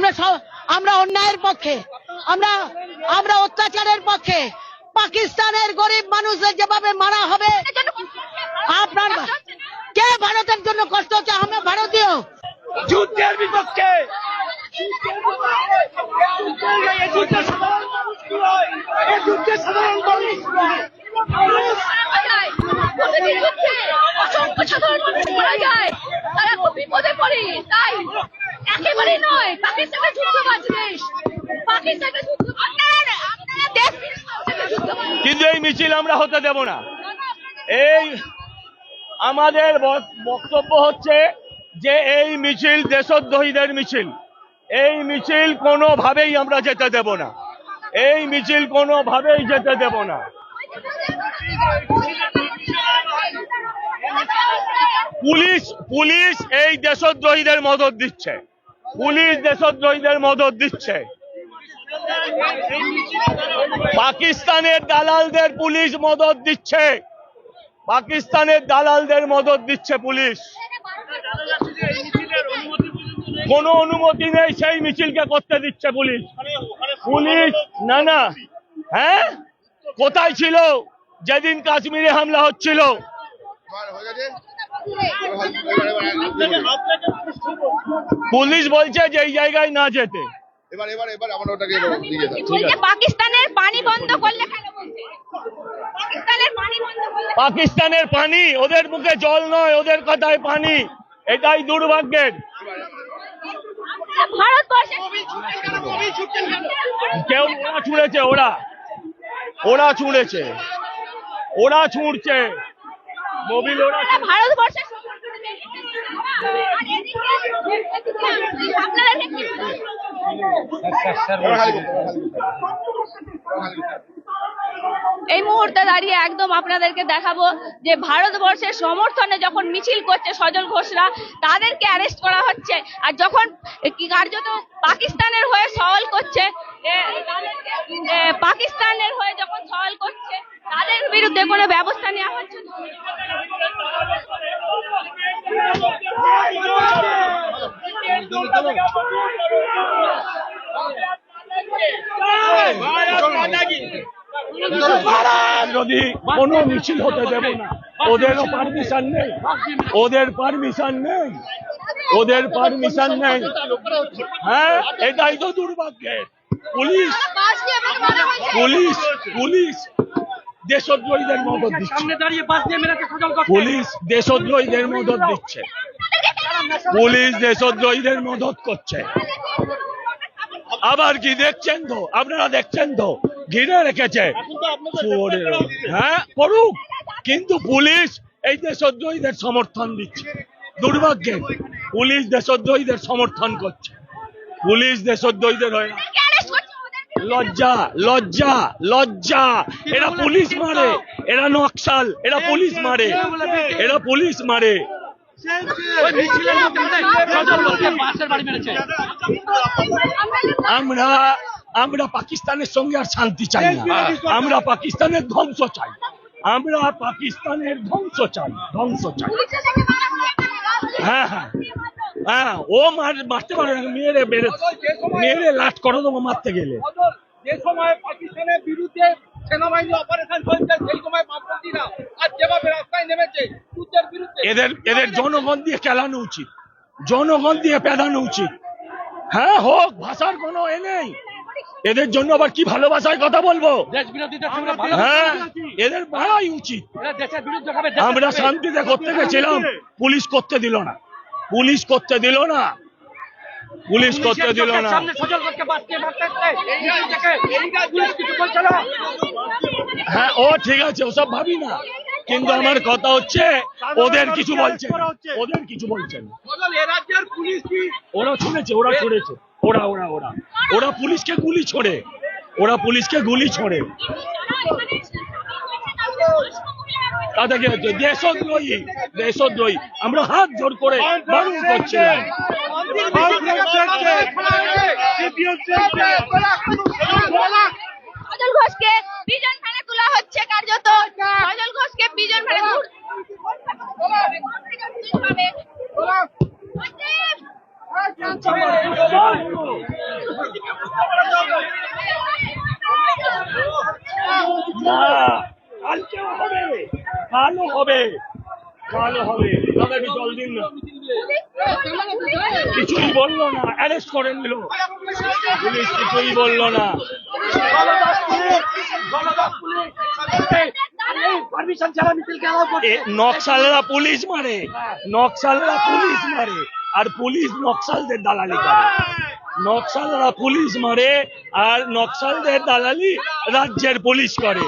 আমরা সব- আমরা অন্যায়ের পক্ষে আমরা আমরা অত্যাচারের পক্ষে পাকিস্তানের গরিব মানুষদের যেভাবে মারা হবে আপনার কে ভারতের জন্য কষ্ট হচ্ছে? আমরা ভারতীয়। যুদ্ধের বিপক্ষে। অসংখ্য সাধারণ মানুষ মারা যায়। তারা খুব বিপদে পড়ে তাই একেবারে নয়। কিন্তু এই মিছিল আমরা হতে দেব না। এই আমাদের বক্তব্য হচ্ছে যে এই মিছিল দেশদ্রোহীদের মিছিল। এই মিছিল কোনোভাবেই আমরা যেতে দেব না। এই মিছিল কোনোভাবেই যেতে দেব না। পুলিশ পুলিশ এই দেশদ্রোহীদের মদত দিচ্ছে। পুলিশ দেশদ্রোহীদের মদত দিচ্ছে। পাকিস্তানের দালালদের পুলিশ মদত দিচ্ছে। পাকিস্তানের দালালদের মদত দিচ্ছে পুলিশ। কোনো অনুমতি নেই, সেই মিছিলকে করতে দিচ্ছে পুলিশ। পুলিশ, না না। হ্যাঁ? কোথায় ছিল? যেদিন কাশ্মীরে হামলা হচ্ছিল। পুলিশ বলছে যে এই জায়গায় না যেতে। এবার এবার এবার আমরা ওটাকে দিয়ে দাও বলছে পাকিস্তানের পানি বন্ধ করলে পাকিস্তানের পানি বন্ধ করলে পাকিস্তানের পানি ওদের মুখে জল নয় ওদের কথায় পানি। এটাই দুর্ভাগ্যের। কেউ ওরা ছুঁড়েছে ওরা। ওরা ছুঁড়েছে। ওরা ছুঁড়ছে। আপনারা দেখি এই মুহূর্তে দাঁড়িয়ে একদম আপনাদেরকে দেখাবো যে ভারতবর্ষের সমর্থনে যখন মিছিল করছে সজল ঘোষরা, তাদেরকে অ্যারেস্ট করা হচ্ছে। আর যখন কার্যত পাকিস্তানের হয়ে সওয়াল করছে পাকিস্তানের হয়ে যখন সওয়াল করছে, তাদের বিরুদ্ধে কোনো ব্যবস্থা নেওয়া হচ্ছে যদি কোনো মিছিল হতে দেব না ওদেরও পারমিশন নেই, ওদের পারমিশন নেই, ওদের পারমিশন নেই। হ্যাঁ এটাই তো দুর্ভাগ্যের। পুলিশ। Police police. দেশদ্রোহীদের মদত দিচ্ছে। পুলিশ দেশদ্রোহীদের মদত দিচ্ছে। পুলিশ দেশদ্রোহীদের মদত করছে। আবার কি দেখছেন তো? আপনারা দেখছেন তো? ঘিরে রেখেছে। হ্যাঁ করুক কিন্তু পুলিশ এই দেশদ্রোহীদের সমর্থন দিচ্ছে। দুর্ভাগ্যের পুলিশ দেশদ্রোহীদের সমর্থন করছে। পুলিশ দেশদ্রোহীদের হয়ে ওদেরকে। লজ্জা লজ্জা লজ্জা। এরা পুলিশ মারে, এরা নকশাল, এরা পুলিশ মারে, এরা পুলিশ মারে। আমরা আমরা পাকিস্তানের সঙ্গে আর শান্তি চাই আমরা পাকিস্তানের ধ্বংস চাই। আমরা পাকিস্তানের ধ্বংস চাই ধ্বংস চাই। হ্যাঁ হ্যাঁ। হ্যাঁ ও মার মারতে পারে না মেরে মেরে মেরে লাট করে দেবো মারতে গেলে। যে সময় পাকিস্তানের বিরুদ্ধে সেনাবাহিনী অপারেশন চলছে সেই সময় বামপন্থীরা আজ যেভাবে রাস্তায় নেমেছে যুদ্ধের বিরুদ্ধে। এদের এদের জনগণ দিয়ে চালানো উচিত। জনগণ দিয়ে পেদানো উচিত। হ্যাঁ হোক ভাষার কোনো এ নেই। এদের জন্য আবার কি ভালোবাসায় কথা বলব? হ্যাঁ এদের মারাই উচিত। আমরা শান্তিতে করতে গেছিলাম পুলিশ করতে দিল না। পুলিশ করতে দিল না। পুলিশ করতে দিল না। হ্যাঁ ও ঠিক আছে ওসব ভাবি না। কিন্তু আমার কথা হচ্ছে ওদের কিছু বলছে। ওদের কিছু বলছে না। সজল এ রাজ্যের ওরা ছুঁড়েছে ওরা ছুঁড়েছে। ওরা ওরা ওরা। ওরা পুলিশকে গুলি ছোড়ে। ওরা পুলিশকে গুলি ছোড়ে। তাদেরকে হচ্ছে দেশদ্রোহী দেশদ্রোহী। আমরা হাত জোর করে বারণ করছি Yeah. কালও হবে। কালও হবে। দাদা জল দিন না। কিছুই বলল না। অ্যারেস্ট করে নিল পুলিশ কিছুই বলল না। নকশালরা পুলিশ মারে। নকশালরা পুলিশ মারে। আর পুলিশ নকশালদের দালালি করে। নকশালরা পুলিশ মারে আর নকশালদের দালালি রাজ্যের পুলিশ করে।